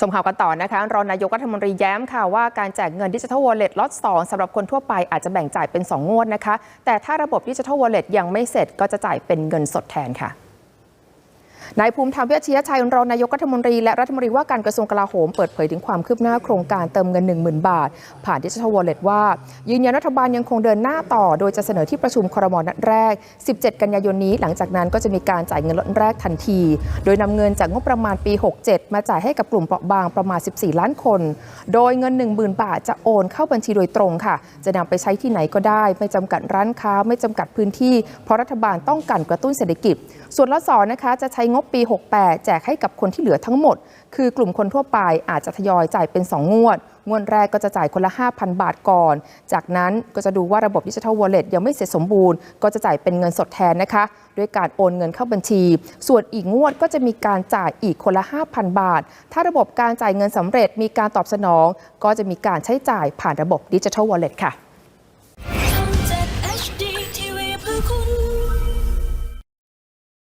ชมข่าวกันต่อนะคะ รองนายกรัฐมนตรีแย้มค่ะว่าการแจกเงินดิจิทัลวอลเล็ตล็อต2สำหรับคนทั่วไปอาจจะแบ่งจ่ายเป็น 2 งวดนะคะ แต่ถ้าระบบดิจิทัลวอลเล็ตยังไม่เสร็จก็จะจ่ายเป็นเงินสดแทนค่ะ นายภูมิธรรมเวชยชัยรองนายกรัฐมนตรีและรัฐมนตรีว่าการกระทรวงกลาโหมเปิดเผยถึงความคืบหน้าโครงการเติมเงิน 10,000 บาท ผ่านดิจิทัลวอลเล็ตว่า ยืนยันรัฐบาลยังคงเดินหน้าต่อ โดยจะเสนอที่ประชุมครมนัดแรก 17 กันยายนนี้ หลังจากนั้นก็จะมีการจ่ายเงินล็อตแรกทันที โดยนำเงินจากงบประมาณปี 67 มาจ่ายให้กับกลุ่มเปราะบางประมาณ 14 ล้านคน โดยเงิน 10,000 บาทจะโอนเข้าบัญชีโดยตรงค่ะ จะนำไปใช้ที่ไหนก็ได้ ไม่จำกัดร้านค้า ไม่จำกัดพื้นที่ เพราะรัฐบาลต้องการกระตุ้นเศรษฐกิจ ส่วนละสอนนะคะจะใช้งบปี 68 แจกให้กับคนที่เหลือทั้งหมด คือกลุ่มคนทั่วไปอาจจะทยอยจ่ายเป็น 2 งวด งวดแรกก็จะจ่ายคนละ 5,000 บาทก่อน จากนั้นก็จะดูว่าระบบดิจิทัลวอลเล็ตยังไม่เสร็จสมบูรณ์ ก็จะจ่ายเป็นเงินสดแทนนะคะ ด้วยการโอนเงินเข้าบัญชี ส่วนอีกงวดก็จะมีการจ่ายอีกคนละ 5,000 บาท ถ้าระบบการจ่ายเงินสำเร็จมีการตอบสนอง ก็จะมีการใช้จ่ายผ่านระบบดิจิทัลวอลเล็ตค่ะ